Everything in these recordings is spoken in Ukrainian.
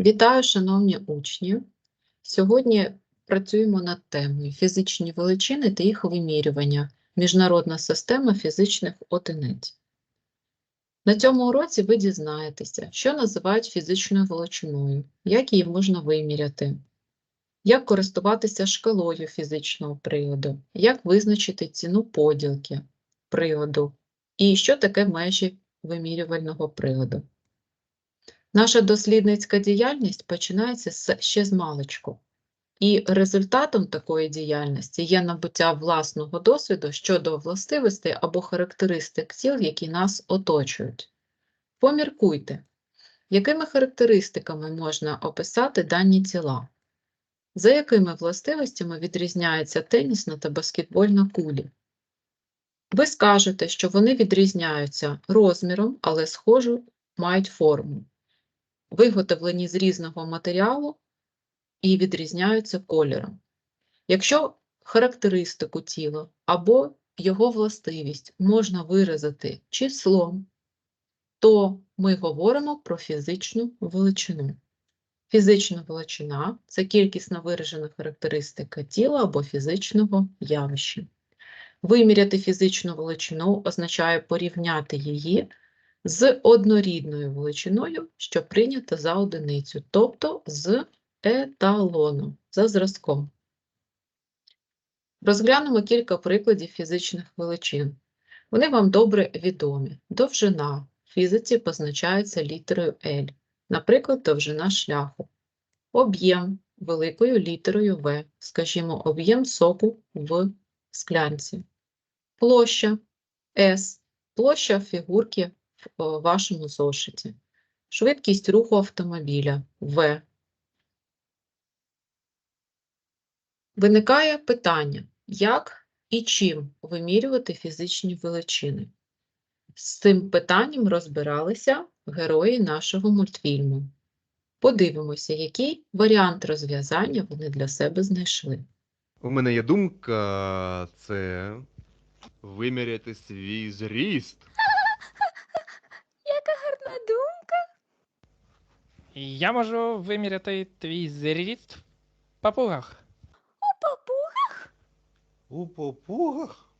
Вітаю, шановні учні! Сьогодні працюємо над темою фізичні величини та їх вимірювання. Міжнародна система фізичних одиниць. На цьому уроці ви дізнаєтеся, що називають фізичною величиною, як її можна виміряти, як користуватися шкалою фізичного приладу, як визначити ціну поділки приладу і що таке межі вимірювального приладу. Наша дослідницька діяльність починається ще з маличку. І результатом такої діяльності є набуття власного досвіду щодо властивостей або характеристик тіл, які нас оточують. Поміркуйте, якими характеристиками можна описати дані тіла? За якими властивостями відрізняється тенісна та баскетбольна кулі? Ви скажете, що вони відрізняються розміром, але схожу мають форму, виготовлені з різного матеріалу і відрізняються кольором. Якщо характеристику тіла або його властивість можна виразити числом, то ми говоримо про фізичну величину. Фізична величина це кількісно виражена характеристика тіла або фізичного явища. Виміряти фізичну величину означає порівняти її з однорідною величиною, що прийнята за одиницю, тобто з еталоном, за зразком. Розглянемо кілька прикладів фізичних величин. Вони вам добре відомі. Довжина в фізиці позначається літерою L, наприклад, довжина шляху. Об'єм великою літерою В, скажімо, об'єм соку в склянці. Площа S, площа фігурки в вашому зошиті. Швидкість руху автомобіля В. Виникає питання, як і чим вимірювати фізичні величини. З цим питанням розбиралися герої нашого мультфільму. Подивимося, який варіант розв'язання вони для себе знайшли. У мене є думка, це виміряти свій зріст. Я можу виміряти твій зріст в папугах. У папугах? У попугах?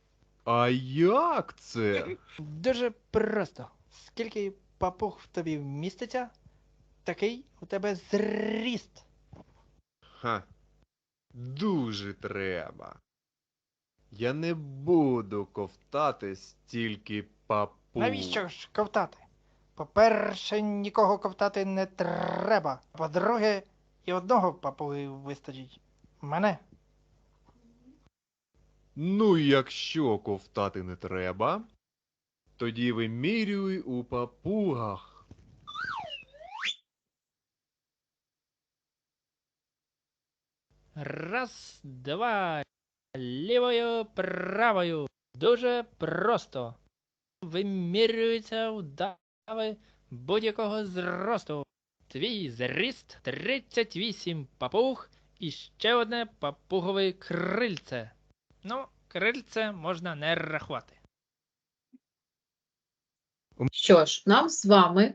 А як це? Дуже просто. Скільки папуг в тобі вміститься, такий у тебе зріст. Ха. Дуже треба. Я не буду ковтати стільки папуг. Навіщо ж ковтати? По-перше, нікого ковтати не треба. По-друге, і одного папуги вистачить. Мене. Ну, якщо ковтати не треба, тоді вимірюй у папугах. Раз, два. Лівою, правою. Дуже просто. Вимірюється вдави будь-якого зросту. Твій зріст 38 папуг і ще одне папугове крильце. Ну, крильце можна не рахувати. Що ж, нам з вами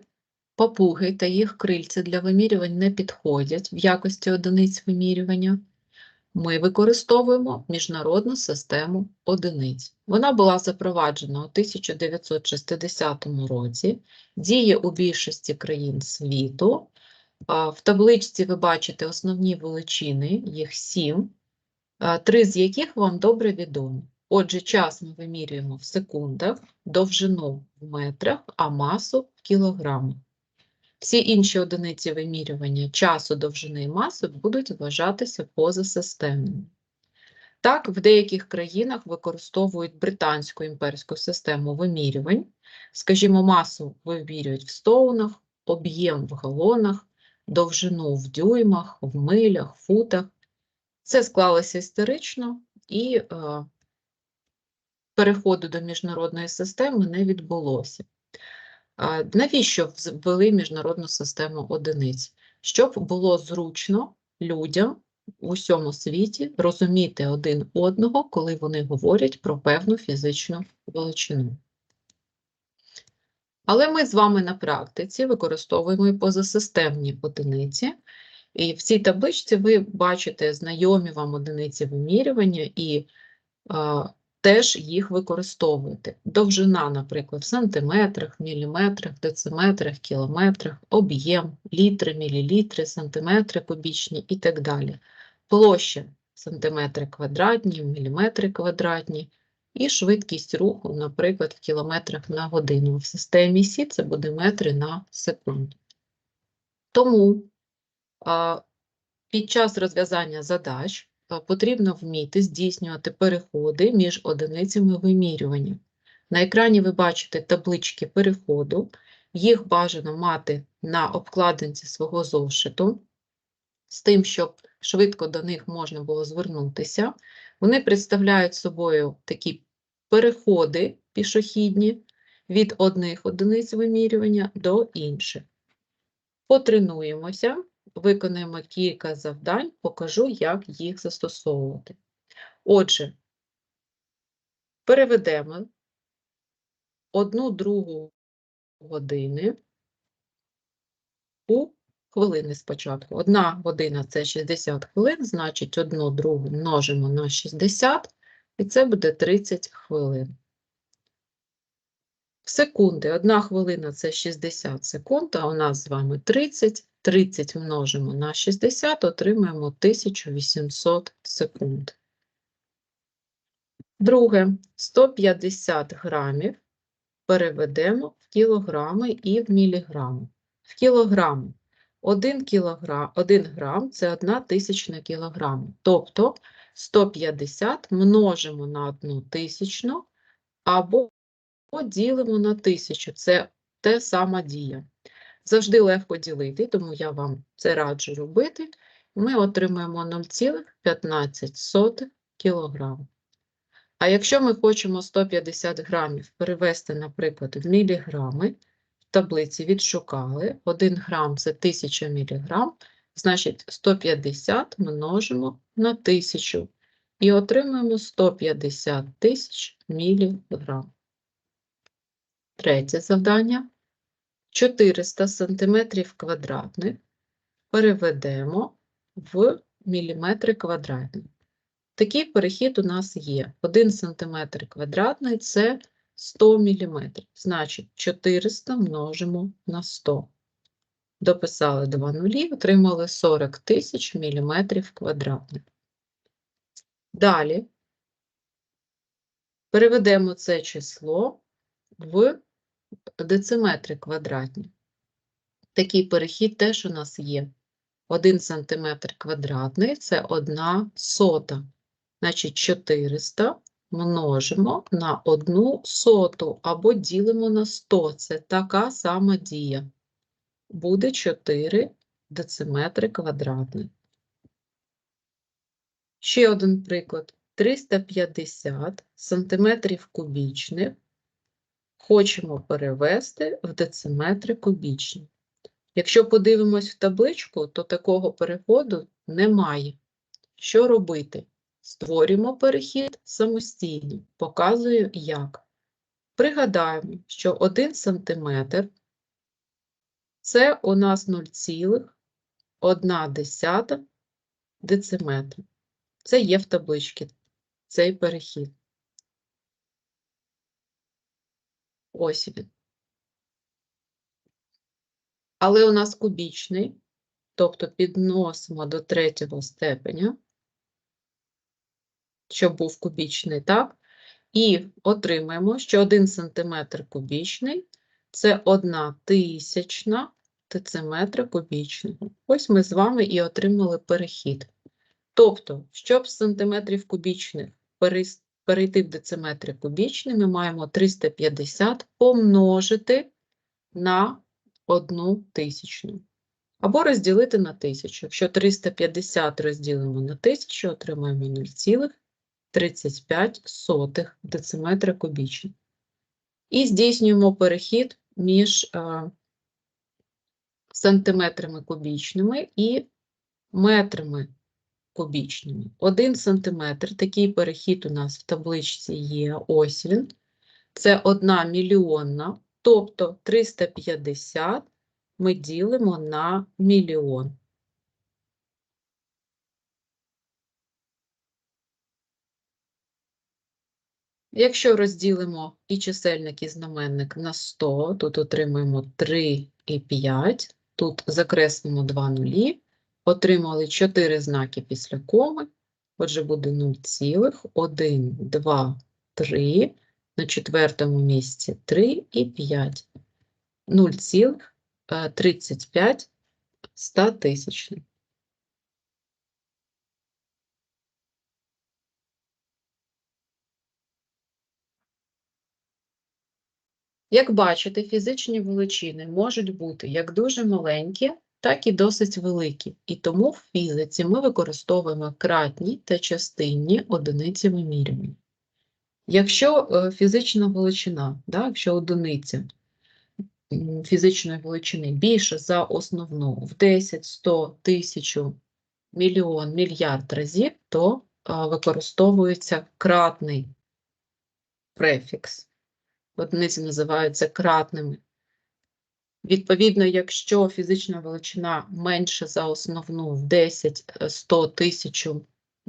папуги та їх крильці для вимірювань не підходять в якості одиниць вимірювання. Ми використовуємо міжнародну систему одиниць. Вона була запроваджена у 1960 році, діє у більшості країн світу. В табличці ви бачите основні величини, їх сім, три з яких вам добре відомі. Отже, час ми вимірюємо в секундах, довжину в метрах, а масу в кілограмах. Всі інші одиниці вимірювання часу, довжини і маси будуть вважатися позасистемними. Так, в деяких країнах використовують британську імперську систему вимірювань. Скажімо, масу вимірюють в стоунах, об'єм в галонах, довжину в дюймах, в милях, футах. Це склалося історично і е, переходу до міжнародної системи не відбулося. Навіщо ввели міжнародну систему одиниць? Щоб було зручно людям у всьому світі розуміти один одного, коли вони говорять про певну фізичну величину. Але ми з вами на практиці використовуємо і позасистемні одиниці. І в цій табличці ви бачите знайомі вам одиниці вимірювання і а, теж їх використовуєте. Довжина, наприклад, в сантиметрах, міліметрах, дециметрах, кілометрах, об'єм, літри, мілілітри, сантиметри кубічні і так далі. Площа сантиметри квадратні, міліметри квадратні і швидкість руху, наприклад, в кілометрах на годину. В системі Сі це буде метри на секунду. Тому під час розв'язання задач потрібно вміти здійснювати переходи між одиницями вимірювання. На екрані ви бачите таблички переходу, їх бажано мати на обкладинці свого зошиту, з тим, щоб швидко до них можна було звернутися. Вони представляють собою такі переходи пішохідні від одних одиниць вимірювання до інших. Потренуємося, виконаємо кілька завдань, покажу, як їх застосовувати. Отже, переведемо одну другу години у хвилини спочатку. Одна година це 60 хвилин, значить одну другу множимо на 60, і це буде 30 хвилин. В секунди. Одна хвилина це 60 секунд, а у нас з вами 30. 30 множимо на 60, отримаємо 1800 секунд. Друге, 150 грамів переведемо в кілограми і в міліграми. В кілограми 1 кілограм, 1 грам це 1 тисячна кілограма. Тобто 150 множимо на 1 тисячну або ділимо на 1000. Це те сама дія. Завжди легко ділити, тому я вам це раджу робити. Ми отримаємо 0,15 кілограм. А якщо ми хочемо 150 грамів перевести, наприклад, в міліграми, в таблиці відшукали, 1 грам – це 1000 міліграм, значить 150 множимо на 1000 і отримаємо 150 тисяч міліграм. Третє завдання. 400 сантиметрів квадратних переведемо в міліметри квадратні. Такий перехід у нас є. 1 см квадратний – це 100 мм. Значить, 400 множимо на 100. Дописали два нулі, отримали 40 тисяч міліметрів квадратних. Далі переведемо це число в дециметри квадратні. Такий перехід теж у нас є. 1 см квадратний – це 1 сота. Значить, 400 множимо на 1 соту або ділимо на 100. Це така сама дія. Буде 4 дециметри квадратних. Ще один приклад. 350 сантиметрів кубічних хочемо перевести в дециметри кубічні. Якщо подивимось в табличку, то такого переходу немає. Що робити? Створюємо перехід самостійно. Показую, як. Пригадаємо, що 1 см це у нас 0,1 дециметра. Це є в табличці, цей перехід. Ось. Але у нас кубічний, тобто підносимо до третього степеня, щоб був кубічний, так? І отримаємо, що 1 см кубічний – це 1 тисячна дециметра кубічного. Ось ми з вами і отримали перехід. Тобто, щоб з сантиметрів кубічних перейти перейти в дециметри кубічні, ми маємо 350 помножити на 1 тисячну. Або розділити на 1000. Якщо 350 розділимо на 1000, отримаємо 0,35 дециметра кубічні. І здійснюємо перехід між а, сантиметрами кубічними і метрами кубічними. 1 см, такий перехід у нас в табличці є, ось він. Це 1 мільйонна, Тобто 350 ми ділимо на мільйон. Якщо розділимо і чисельник, і знаменник на 100, тут отримаємо 3 і 5, тут закреслимо 2 нулі, отримали 4 знаки після коми, отже буде 0,1, 2, 3, на четвертому місці 3 і 5. 0,35 100 тисячних. Як бачите, фізичні величини можуть бути як дуже маленькі, так і досить великі. І тому в фізиці ми використовуємо кратні та частинні одиниці вимірювання. Якщо е, фізична величина, да, якщо одиниця фізичної величини більше за основну в 10, 100, 1000, мільйон, мільярд разів, то а, використовується кратний префікс. Одиниці називаються кратними. Відповідно, якщо фізична величина менше за основну в 10, е, 100, 1000,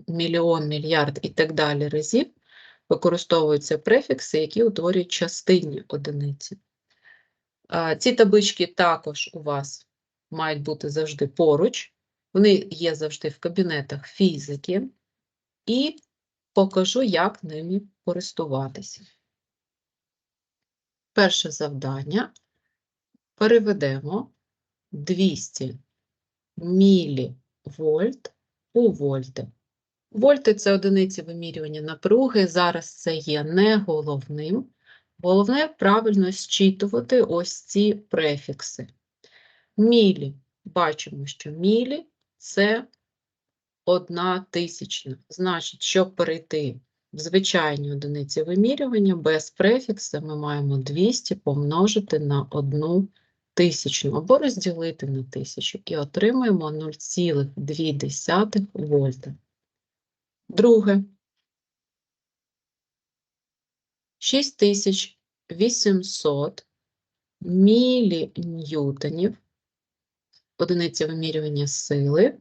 мільйон, мільярд і так далі разів, використовуються префікси, які утворюють частинні одиниці. Ці таблички також у вас мають бути завжди поруч. Вони є завжди в кабінетах фізики. І покажу, як ними користуватися. Перше завдання. Переведемо 200 мілівольт у вольти. Вольти – це одиниці вимірювання напруги. Зараз це є не головним. Головне правильно зчитувати ось ці префікси. Мілі. Бачимо, що мілі – це одна тисячна. Значить, щоб перейти в звичайні одиниці вимірювання без префікса, ми маємо 200 помножити на одну тисячну або розділити на тисячу і отримаємо 0,2 вольта. Друге. 6800 міліньютонів одиниці вимірювання сили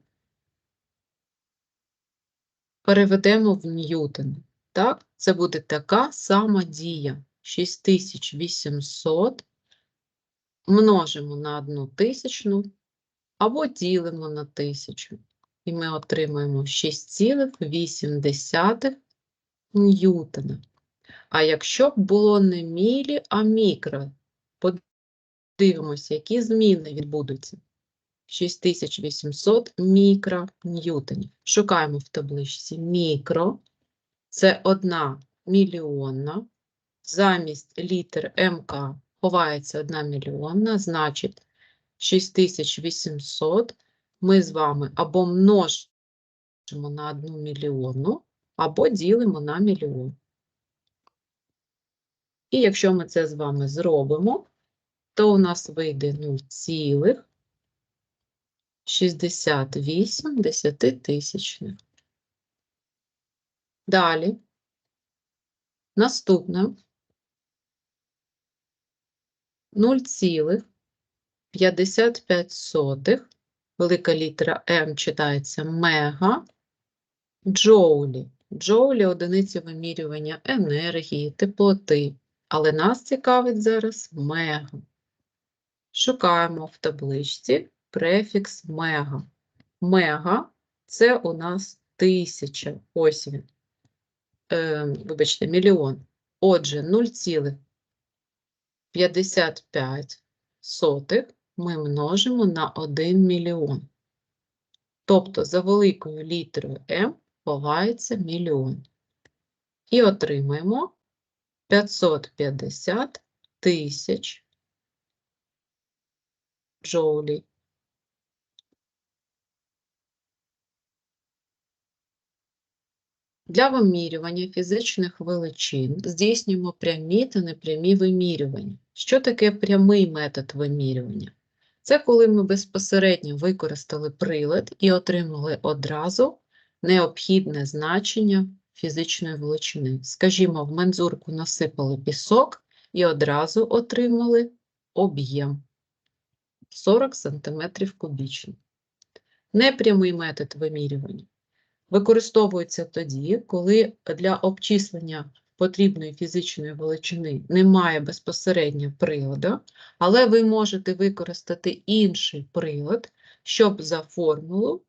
переведемо в ньютон. Так? Це буде така сама дія. 6800 множимо на одну тисячну або ділимо на тисячу. І ми отримаємо 6,8 ньютона. А якщо б було не мілі, а мікро, подивимося, які зміни відбудуться. 6800 мікроньютонів. Шукаємо в табличці мікро. Це одна мільйонна. Замість літер МК ховається одна мільйонна, значить 6800 ми з вами або множимо на одну мільйонну, або ділимо на мільйон. І якщо ми це з вами зробимо, то у нас вийде 0,68 десятитисячних. Далі. Наступне 0,55 велика літера М читається мега джоулі. Джоулі – одиниці вимірювання енергії, теплоти. Але нас цікавить зараз мега. Шукаємо в табличці префікс мега. Мега – це у нас тисяча. Ось він. Е, вибачте, мільйон. Отже, 0,55 сотих ми множимо на 1 мільйон. Тобто за великою літерою М ховається мільйон. І отримаємо 550 тисяч джоулей. Для вимірювання фізичних величин здійснюємо прямі та непрямі вимірювання. Що таке прямий метод вимірювання? Це коли ми безпосередньо використали прилад і отримали одразу необхідне значення фізичної величини. Скажімо, в мензурку насипали пісок і одразу отримали об'єм 40 см кубічних. Непрямий метод вимірювання використовується тоді, коли для обчислення потрібної фізичної величини немає безпосередньо приладу, але ви можете використати інший прилад, щоб за формулу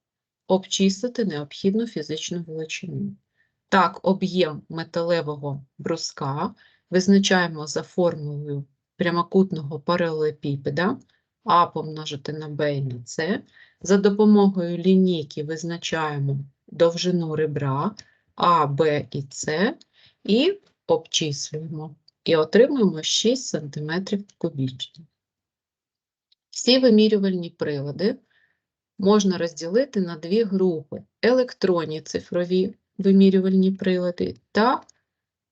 обчислити необхідну фізичну величину. Так, об'єм металевого бруска визначаємо за формулою прямокутного паралелепіпеда А помножити на Б і на С. За допомогою лінійки визначаємо довжину ребра А, Б і С і обчислюємо. І отримуємо 6 см кубічних. Всі вимірювальні прилади можна розділити на дві групи: електронні цифрові вимірювальні прилади та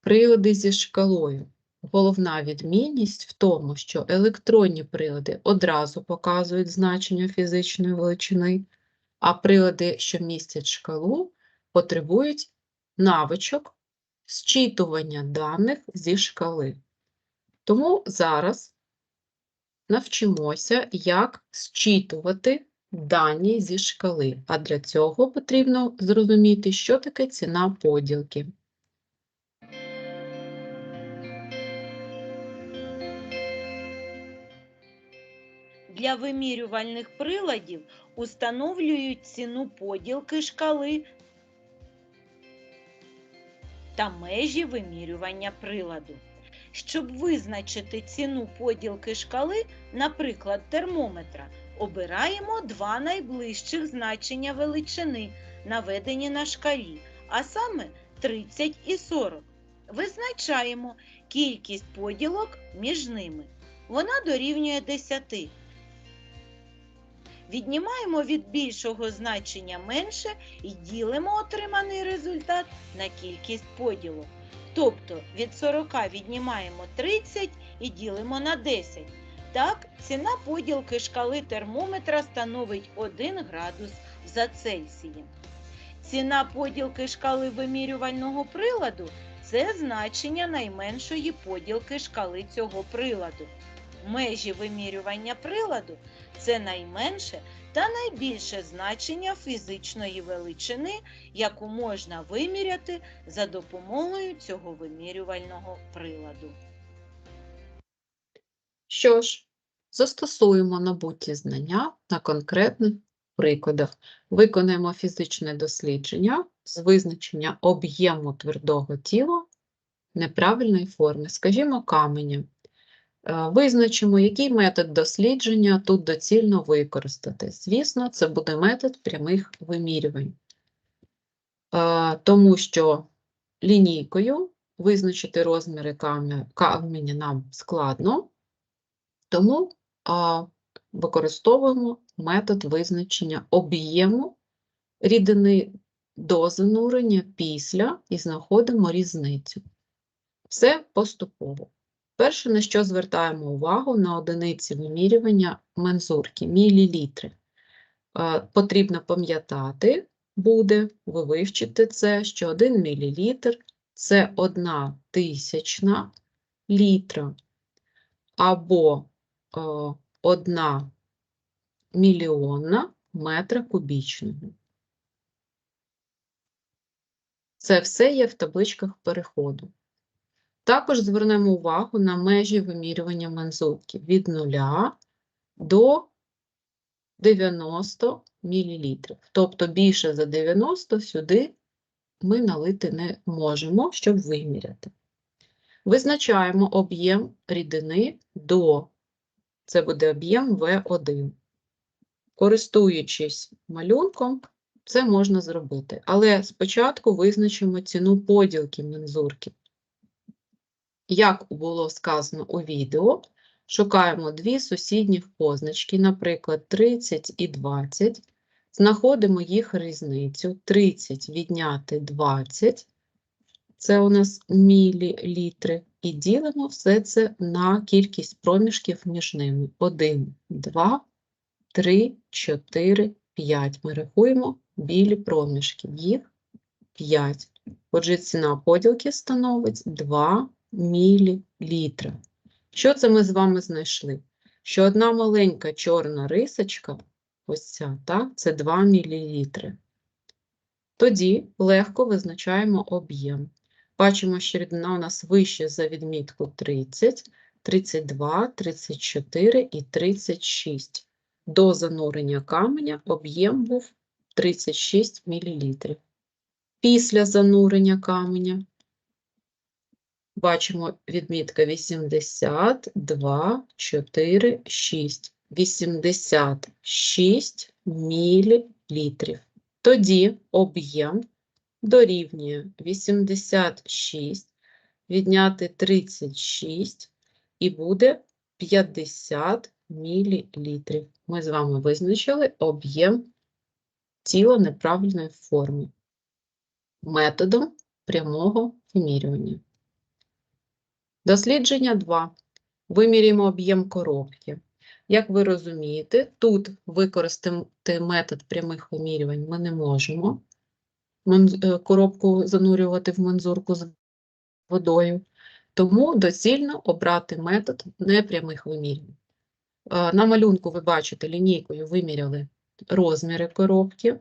прилади зі шкалою. Головна відмінність в тому, що електронні прилади одразу показують значення фізичної величини, а прилади, що містять шкалу, потребують навичок зчитування даних зі шкали. Тому зараз навчимося, як зчитувати дані зі шкали. А для цього потрібно зрозуміти, що таке ціна поділки. Для вимірювальних приладів установлюють ціну поділки шкали та межі вимірювання приладу. Щоб визначити ціну поділки шкали, наприклад, термометра, обираємо два найближчих значення величини, наведені на шкалі, а саме 30 і 40. Визначаємо кількість поділок між ними. Вона дорівнює 10. Віднімаємо від більшого значення менше і ділимо отриманий результат на кількість поділок. Тобто від 40 віднімаємо 30 і ділимо на 10. Так, ціна поділки шкали термометра становить 1 градус за Цельсієм. Ціна поділки шкали вимірювального приладу це значення найменшої поділки шкали цього приладу. Межі вимірювання приладу це найменше та найбільше значення фізичної величини, яку можна виміряти за допомогою цього вимірювального приладу. Що ж, застосуємо набуті знання на конкретних прикладах. Виконаємо фізичне дослідження з визначення об'єму твердого тіла неправильної форми, скажімо, каменя. Е, Визначимо, який метод дослідження тут доцільно використати. Звісно, це буде метод прямих вимірювань, Е, тому що лінійкою визначити розміри каме- каменя нам складно, тому використовуємо метод визначення об'єму рідини до занурення після і знаходимо різницю. Все поступово. Перше, на що звертаємо увагу, на одиниці вимірювання мензурки, мілілітри. Е, Потрібно пам'ятати буде, ви вивчите це, що 1 мілілітр – це 1 тисячна літра або е, 1 мільйонна метра кубічного. Це все є в табличках переходу. Також звернемо увагу на межі вимірювання мензурки від 0 до 90 мл. Тобто більше за 90 сюди ми налити не можемо, щоб виміряти. Визначаємо об'єм рідини до, це буде об'єм В1. Користуючись малюнком, це можна зробити. Але спочатку визначимо ціну поділки мензурки. Як було сказано у відео, шукаємо дві сусідніх позначки, наприклад, 30 і 20, знаходимо їх різницю, 30 відняти 20, це у нас мілілітри, і ділимо все це на кількість проміжків між ними. 1, 2, 3, 4, 5. Ми рахуємо білі проміжки, їх 5. Отже, ціна поділки становить 2 мілілітра. Що це ми з вами знайшли? Що одна маленька чорна рисочка, ось ця, так, це 2 мл. Тоді легко визначаємо об'єм. Бачимо, що рідина у нас вище за відмітку 30, 32, 34 і 36. До занурення каменя об'єм був 36 мл. Після занурення каменя бачимо відмітка 80, 2, 4, 6. 86 мл. Тоді об'єм дорівнює 86, відняти 36 і буде 50 мл. Ми з вами визначили об'єм тіла неправильної форми методом прямого вимірювання. Дослідження 2. Вимірюємо об'єм коробки. Як ви розумієте, тут використати метод прямих вимірювань ми не можемо. Е, Коробку занурювати в мензурку з водою, тому доцільно обрати метод непрямих вимірювань. Е, На малюнку ви бачите, лінійкою виміряли розміри коробки,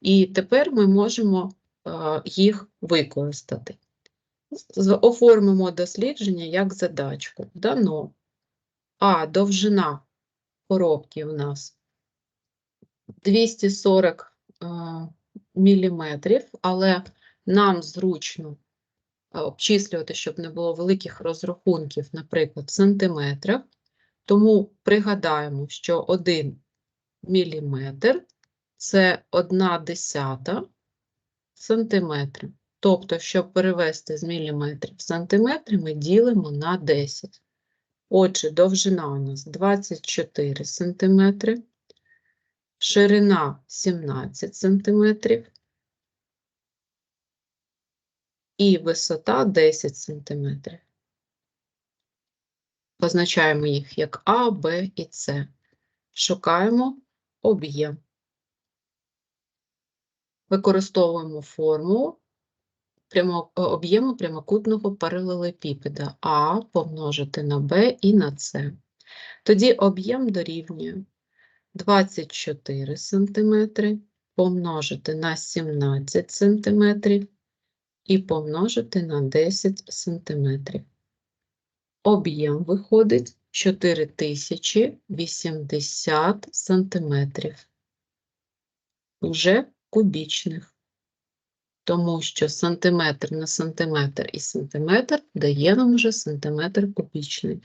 і тепер ми можемо е, їх використати. Оформимо дослідження як задачку. Дано А довжина коробки у нас 240 міліметрів, але нам зручно е, обчислювати, щоб не було великих розрахунків, наприклад, в сантиметрах. Тому пригадаємо, що 1 міліметр – це 1 десята сантиметра. Тобто, щоб перевести з міліметрів в сантиметри, ми ділимо на 10. Отже, довжина у нас 24 сантиметри, ширина 17 сантиметрів і висота 10 сантиметрів. Позначаємо їх як А, Б і С. Шукаємо об'єм. Використовуємо формулу прямо, е, об'єму прямокутного паралелепіпеда А помножити на Б і на С. Тоді об'єм дорівнює 24 см помножити на 17 см і помножити на 10 см. Об'єм виходить 4080 см. Вже кубічних тому що сантиметр на сантиметр і сантиметр дає нам вже сантиметр кубічний.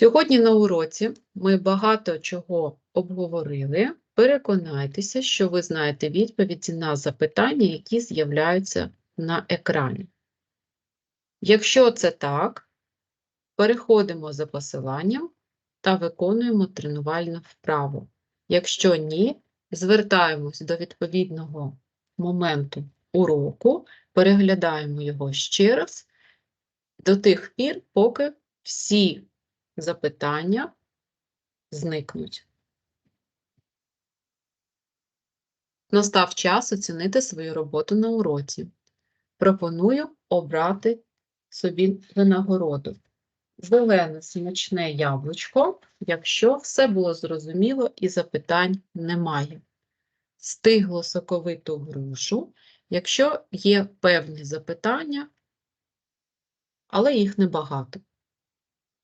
Сьогодні на уроці ми багато чого обговорили. Переконайтеся, що ви знаєте відповіді на запитання, які з'являються на екрані. Якщо це так, переходимо за посиланням та виконуємо тренувальну вправу. Якщо ні, звертаємось до відповідного моменту уроку, переглядаємо його ще раз до тих пір, поки всі запитання зникнуть. Настав час оцінити свою роботу на уроці. Пропоную обрати собі винагороду. Зелене смачне яблучко, якщо все було зрозуміло і запитань немає. Стигло соковиту грушу, якщо є певні запитання, але їх небагато.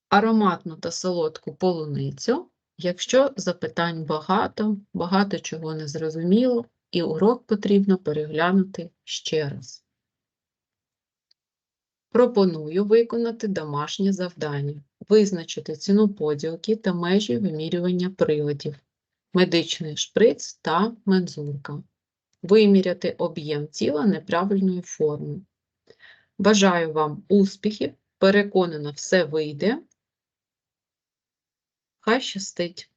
Ароматну та солодку полуницю, якщо запитань багато, багато чого не зрозуміло, і урок потрібно переглянути ще раз. Пропоную виконати домашнє завдання, визначити ціну поділки та межі вимірювання приладів, медичний шприц та мензурка, виміряти об'єм тіла неправильної форми. Бажаю вам успіхів, переконана, все вийде. Хай щастить!